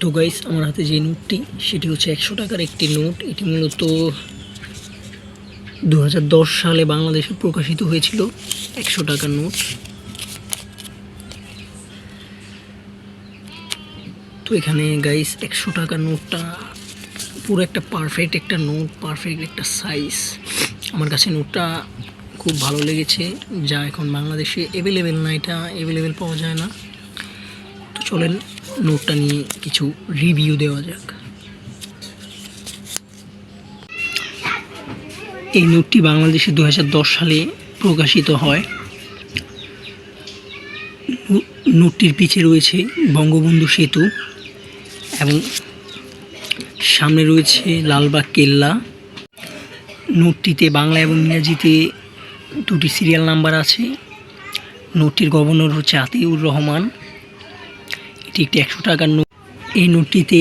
তো গাইস আমার হাতে যে নোটটি সেটি হচ্ছে একশো টাকার একটি নোট এটি মূলত দু হাজার দশ সালে বাংলাদেশে প্রকাশিত হয়েছিল একশো টাকার নোট তো এখানে গাইস একশো টাকার নোটটা পুরো একটা পারফেক্ট একটা নোট পারফেক্ট একটা সাইজ আমার কাছে নোটটা খুব ভালো লেগেছে, যা এখন বাংলাদেশে অ্যাভেলেবেল না, এটা অ্যাভেলেবেল পাওয়া যায় না। চলেন নোটটা নিয়ে কিছু রিভিউ দেওয়া যাক। এই নোটটি বাংলাদেশে দু হাজার দশ সালে প্রকাশিত হয়। নোটটির পিছে রয়েছে বঙ্গবন্ধু সেতু এবং সামনে রয়েছে লালবাগ কেল্লা। নোটটিতে বাংলা এবং ইংরাজিতে দুটি সিরিয়াল নাম্বার আছে। নোটটির গভর্নর হচ্ছে আতিউর রহমান। এটি একটি একশো টাকার নোট। এই নোটটিতে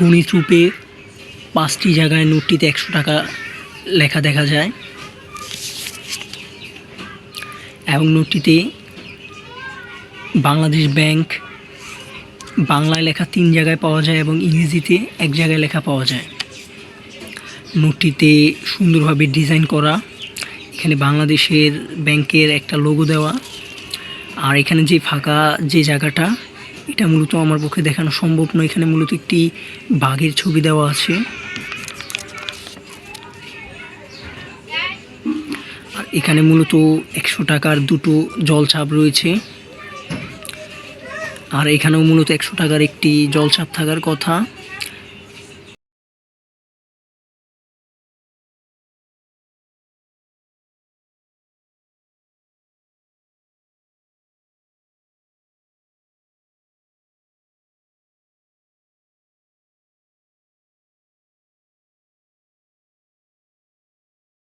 গণিত রূপে পাঁচটি জায়গায় নোটটিতে একশো টাকা লেখা দেখা যায়। এবং নোটটিতে বাংলাদেশ ব্যাংক বাংলায় লেখা তিন জায়গায় পাওয়া যায় এবং ইংরেজিতে এক জায়গায় লেখা পাওয়া যায়। নোটটিতে সুন্দরভাবে ডিজাইন করা, এখানে বাংলাদেশের ব্যাংকের একটা লোগো দেওয়া, আর এখানে যে ফাঁকা যে জায়গাটা এটা মূলত আমার পক্ষে দেখানো সম্ভব নয়। এখানে মূলত একটি বাঘের ছবি দেওয়া আছে। আর এখানে মূলত একশো টাকার দুটো জলছাপ রয়েছে। আর এখানেও মূলত একশো টাকার একটি জলছাপ থাকার কথা।